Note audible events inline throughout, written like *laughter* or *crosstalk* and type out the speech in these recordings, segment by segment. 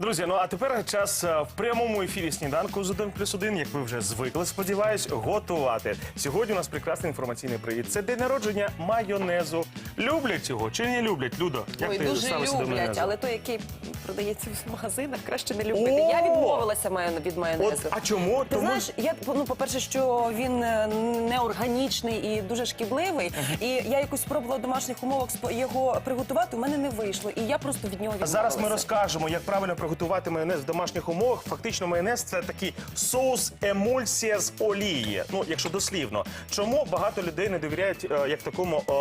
Друзі, ну а тепер час е, в прямому ефірі сніданку з 1 плюс 1, як ви вже звикли, сподіваюсь, готувати. Сьогодні у нас прекрасний інформаційний привіт. Це день народження майонезу. Люблять його чи не люблять? Людо, як Ой, ти дуже ставишся до люблять, майонезу? але той, який продається в магазинах, краще не любити. О! Я відмовилася майон- від майонезу. От, а чому? Ти знаєш, я ну, по-перше, що він е, неорганічний і дуже шкідливий. І я якось спробувала в домашніх умовах спо- його приготувати. У мене не вийшло, і я просто від нього А відмовилася. зараз ми розкажемо, як правильно приготувати майонез в домашніх умовах. Фактично, майонез це такий соус емульсія з олії. Ну, якщо дослівно. Чому багато людей не довіряють е, як такому е,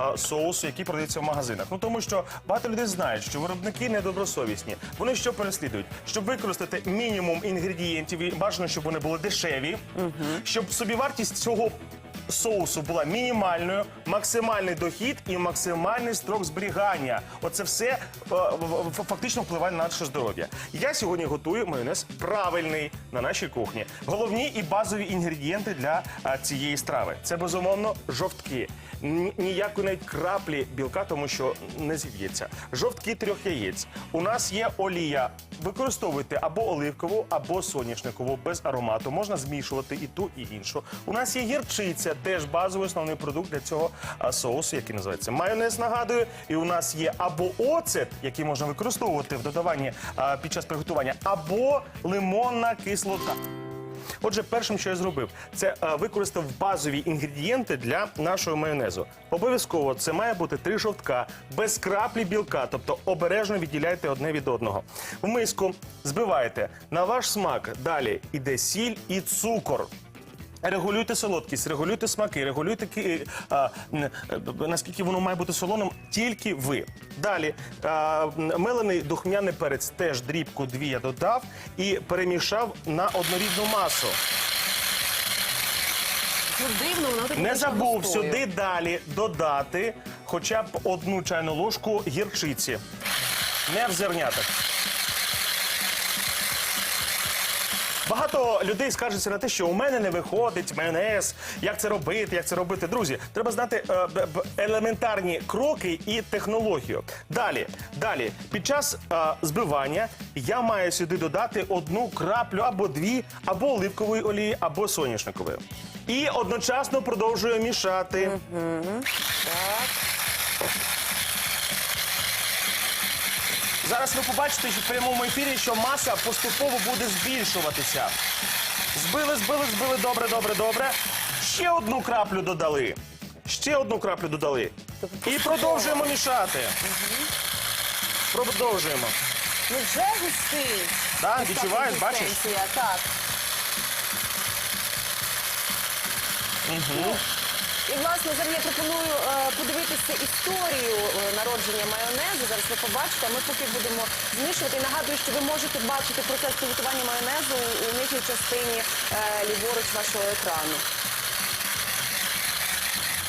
е, соусу, який продається в магазинах? Ну тому що багато людей знають, що виробники недобросовісні. Вони що переслідують? Щоб використати мінімум інгредієнтів, і бажано, щоб вони були дешеві, щоб собівартість цього соусу була мінімальною, максимальний дохід і максимальний строк зберігання. Оце все е, фактично впливає на наше здоров'я. Я сьогодні готую майонез правильний на нашій кухні. Головні і базові інгредієнти для е, цієї страви це безумовно жовтки. Ніякої навіть краплі білка, тому що не зіб'ється. Жовтки трьох яєць. У нас є олія. Використовуйте або оливкову, або соняшникову без аромату. Можна змішувати і ту, і іншу. У нас є гірчиця, теж базовий основний продукт для цього соусу, який називається майонез. Нагадую, і у нас є або оцет, який можна використовувати в додаванні під час приготування, або лимонна кислота. Отже, першим, що я зробив, це використав базові інгредієнти для нашого майонезу. Обов'язково це має бути три жовтка без краплі білка, тобто обережно відділяйте одне від одного. В миску збиваєте на ваш смак. Далі іде сіль і цукор. Регулюйте солодкість, регулюйте смаки, регулюйте ки- а, м, е, наскільки воно має бути солоним, тільки ви. Далі а, м, мелений духмяний перець, теж дрібку дві я додав і перемішав на однорідну масу. Ну, дивно, Не забув густою. сюди далі додати хоча б одну чайну ложку гірчиці. Не в зернятах. Багато людей скаржаться на те, що у мене не виходить майонез. Як це робити? Як це робити? Друзі, треба знати е, елементарні кроки і технологію. Далі, далі, під час е, збивання я маю сюди додати одну краплю або дві, або оливкової олії, або соняшникової. І одночасно продовжую мішати. Зараз ви побачите що в прямому ефірі, що маса поступово буде збільшуватися. Збили, збили, збили, добре, добре, добре. Ще одну краплю додали. Ще одну краплю додали. І продовжуємо мішати. Продовжуємо. Ну вже густий. Так, Ось відчуваєш, така бачиш? консистенція, Так. Ну, І власне зараз я пропоную е, подивитися історію е, народження майонезу. Зараз ви побачите. А ми поки будемо змішувати. І нагадую, що ви можете бачити процес приготування майонезу у нижній частині е, ліворуч вашого екрану.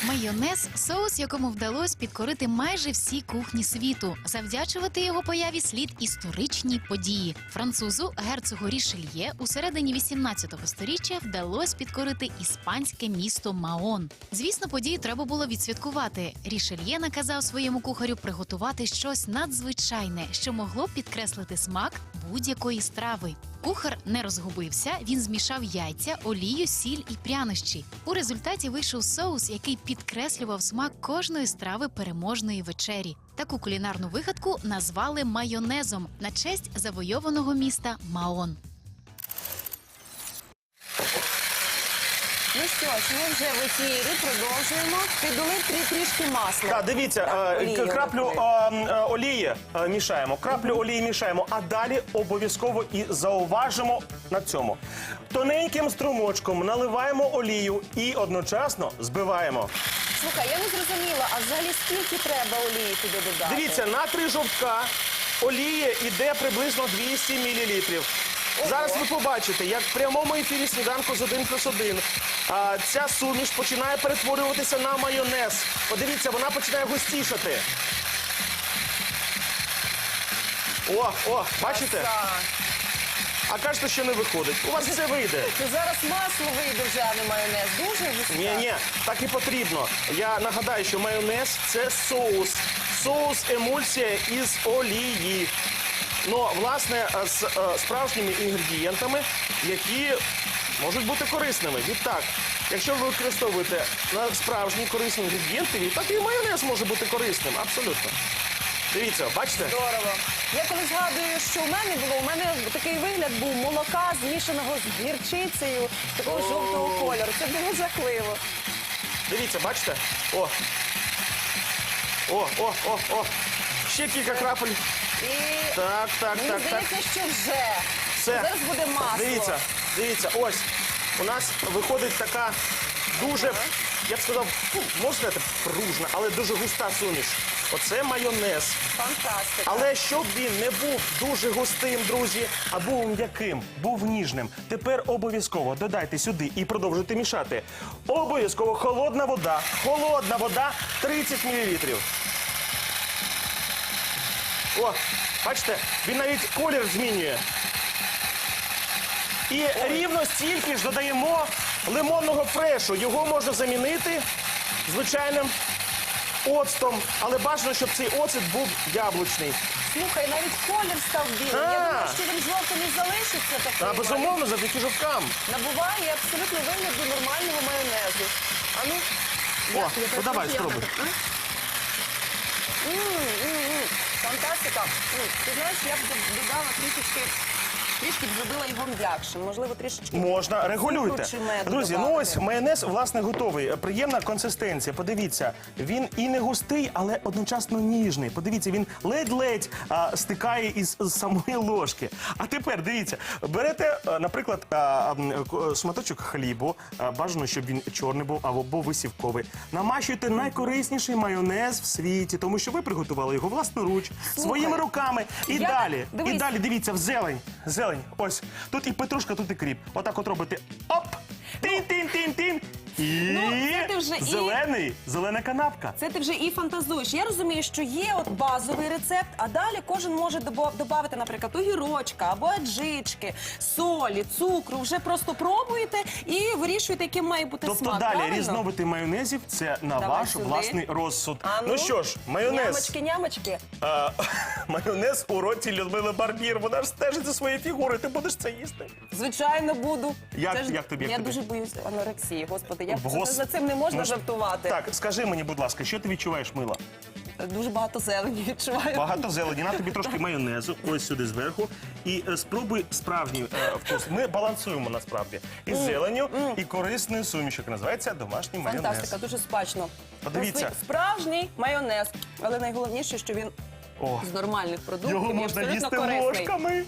Майонез соус, якому вдалося підкорити майже всі кухні світу. Завдячувати його появі слід історичні події. Французу герцогу Рішельє у середині 18 століття вдалося підкорити іспанське місто Маон. Звісно, подію треба було відсвяткувати. Рішельє наказав своєму кухарю приготувати щось надзвичайне, що могло підкреслити смак будь-якої страви. Кухар не розгубився, він змішав яйця, олію, сіль і прянощі. У результаті вийшов соус, який підкреслював смак кожної страви переможної вечері. Таку кулінарну вигадку назвали майонезом на честь завойованого міста Маон. Ну що ж, ми вже в ефірі продовжуємо. Підули три трішки масла. Так, дивіться, Так, е, краплю е, е, олії е, мішаємо, краплю олії мішаємо, а далі обов'язково і зауважимо на цьому. Тоненьким струмочком наливаємо олію і одночасно збиваємо. Слухай, я не зрозуміла, а взагалі скільки треба олії туди додати? Дивіться, на три жовтка олії йде приблизно 200 мл. Зараз ви побачите, як в прямому ефірі сніданку з 1 плюс 1 а, ця суміш починає перетворюватися на майонез. Подивіться, вона починає густішати. О, о, бачите? А кажете, що не виходить. У вас все вийде. *laughs* Зараз масло вийде вже, а не майонез. Дуже густа. Ні, ні, так і потрібно. Я нагадаю, що майонез це соус. Соус емульсія із олії. Ну, власне, з е, справжніми інгредієнтами, які можуть бути корисними. Відтак, якщо ви використовуєте на справжні корисні інгредієнти, відтак і майонез може бути корисним. Абсолютно. Дивіться, бачите? Здорово. Я коли згадую, що у мене було, у мене такий вигляд був молока, змішаного з гірчицею, такого жовтого кольору. Це було жахливо. Дивіться, бачите? О. О, о, о, о. Ще кілька крапель. І Так, так, мені так, так. здається, що вже. Все. Зараз буде масло. Дивіться, дивіться, ось. У нас виходить така дуже, я б сказав, ну, можна сказати, пружна, але дуже густа суміш. Оце майонез. Фантастика. Але щоб він не був дуже густим, друзі, а був м'яким, був ніжним. Тепер обов'язково додайте сюди і продовжуйте мішати. Обов'язково холодна вода. Холодна вода 30 мл. О, бачите, він навіть колір змінює. І рівно стільки ж додаємо лимонного фрешу. Його можна замінити звичайним оцтом, але бажано, щоб цей оцет був яблучний. Слухай, навіть колір став білим. А. Я думаю, що він жовтим не залишиться такий. А безумовно, завдяки жовткам. Набуває абсолютно вигляду нормального майонезу. А ну, О, ну давай, спробуй. м, м. Фантастика. М, Ти я б додала трішечки, трішки б зробила його м'якшим. Можливо, трішечки. Можна, регулюйте. Цукру чи меду Друзі, ну додати. ось майонез, власне, готовий. Приємна консистенція. Подивіться, він і не густий, але одночасно ніжний. Подивіться, він ледь-ледь а, стикає із з самої ложки. А тепер дивіться, берете, а, наприклад, а, м, к- шматочок хлібу, а, бажано, щоб він чорний був або висівковий. Намащуйте найкорисніший майонез в світі, тому що ви приготували його власноруч, своїми руками. І я- далі, і далі, дивіться, в зелень. Зелень. Ось. Тут і петрушка, тут і кріп. Отак от робите. Оп! Тин-тин-тин-тин. І Ну, це ти вже і- зелений, зелена канапка. Це ти вже і фантазуєш. Я розумію, що є от базовий рецепт, а далі кожен може додати, наприклад, огірочка або аджички, солі, цукру. Вже просто пробуєте і вирішуєте, яким має бути Тобто смак. далі правильно? різновиди майонезів це на Давай ваш сюди. власний розсуд. А ну що ж, майонез. Нямочки, нямочки. А, *laughs* майонез у роті Людмили Барбір. Вона ж стежить за своєю фігурою. Ти будеш це їсти. Звичайно, буду. Як- Це як тобі, як Я тобі? дуже боюсь анорексії, господи. Я Гос- за цим не можна Може- жартувати. Так, скажи мені, будь ласка, що ти відчуваєш, мила? Дуже багато зелені відчуваю. Багато зелені, на тобі трошки майонезу, ось сюди зверху. І е, спробуй справжній е, вкус. Ми балансуємо насправді і зеленю, і корисною сумішю, яка називається домашній майонез. Фантастика, дуже смачно. Подивіться. Просто Справжній майонез. Але найголовніше, що він О, з нормальних продуктів його і можна абсолютно їсти корисний. ложками.